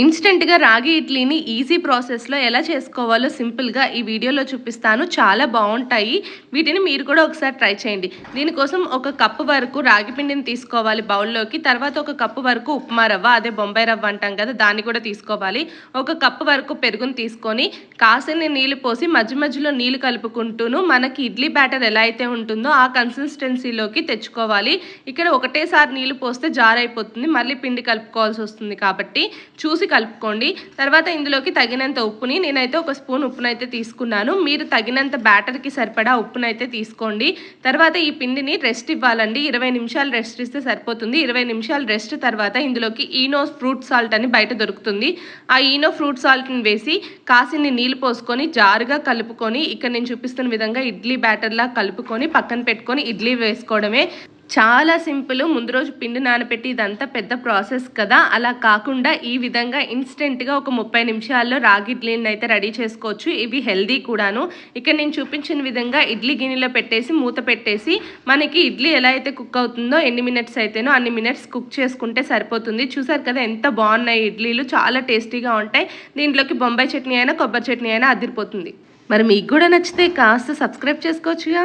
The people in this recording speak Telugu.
ఇన్స్టెంట్గా రాగి ఇడ్లీని ఈజీ ప్రాసెస్లో ఎలా చేసుకోవాలో సింపుల్గా ఈ వీడియోలో చూపిస్తాను. చాలా బాగుంటాయి వీటిని మీరు కూడా ఒకసారి ట్రై చేయండి. దీనికోసం ఒక కప్పు వరకు రాగి పిండిని తీసుకోవాలి బౌల్లోకి. తర్వాత ఒక కప్పు వరకు ఉప్మా రవ్వ అదే బొంబాయి రవ్వ అంటాం కదా దాన్ని కూడా తీసుకోవాలి. ఒక కప్పు వరకు పెరుగును తీసుకొని కాసిన నీళ్ళు పోసి మధ్య మధ్యలో నీళ్ళు కలుపుకుంటూను మనకి ఇడ్లీ బ్యాటర్ ఎలా అయితే ఉంటుందో ఆ కన్సిస్టెన్సీలోకి తెచ్చుకోవాలి. ఇక్కడ ఒకటేసారి నీళ్ళు పోస్తే జారైపోతుంది. మళ్ళీ పిండి కలుపుకోవాల్సి వస్తుంది కాబట్టి చూసి కలుపుకోండి. తర్వాత ఇందులోకి తగినంత ఉప్పుని నేనైతే ఒక స్పూన్ ఉప్పునైతే తీసుకున్నాను. మీరు తగినంత బ్యాటర్కి సరిపడా ఉప్పునైతే తీసుకోండి. తర్వాత ఈ పిండిని రెస్ట్ ఇవ్వాలండి. ఇరవై నిమిషాలు రెస్ట్ ఇస్తే సరిపోతుంది. ఇరవై నిమిషాలు రెస్ట్ తర్వాత ఇందులోకి ఈనో ఫ్రూట్ సాల్ట్ అని బయట దొరుకుతుంది. ఆ ఈనో ఫ్రూట్ సాల్ట్ని వేసి కాసిని నీళ్ళు పోసుకొని జారుగా కలుపుకొని ఇక్కడ నేను చూపిస్తున్న విధంగా ఇడ్లీ బ్యాటర్లా కలుపుకొని పక్కన పెట్టుకొని ఇడ్లీ వేసుకోవడమే. చాలా సింపుల్. ముందు రోజు పిండి నానబెట్టి ఇదంతా పెద్ద ప్రాసెస్ కదా. అలా కాకుండా ఈ విధంగా ఇన్స్టెంట్గా ఒక ముప్పై నిమిషాల్లో రాగి ఇడ్లీని అయితే రెడీ చేసుకోవచ్చు. ఇవి హెల్దీ కూడాను. ఇక్కడ నేను చూపించిన విధంగా ఇడ్లీ గిన్నెలో పెట్టేసి మూత పెట్టేసి మనకి ఇడ్లీ ఎలా అయితే కుక్ అవుతుందో ఎన్ని మినిట్స్ అయితేనో అన్ని మినిట్స్ కుక్ చేసుకుంటే సరిపోతుంది. చూసారు కదా ఎంత బాగున్నాయి ఇడ్లీలు. చాలా టేస్టీగా ఉంటాయి. దీంట్లోకి బొంబాయి చట్నీ అయినా కొబ్బరి చట్నీ అయినా అదిరిపోతుంది. మరి మీకు కూడా నచ్చితే కాస్త సబ్స్క్రైబ్ చేసుకోవచ్చుగా.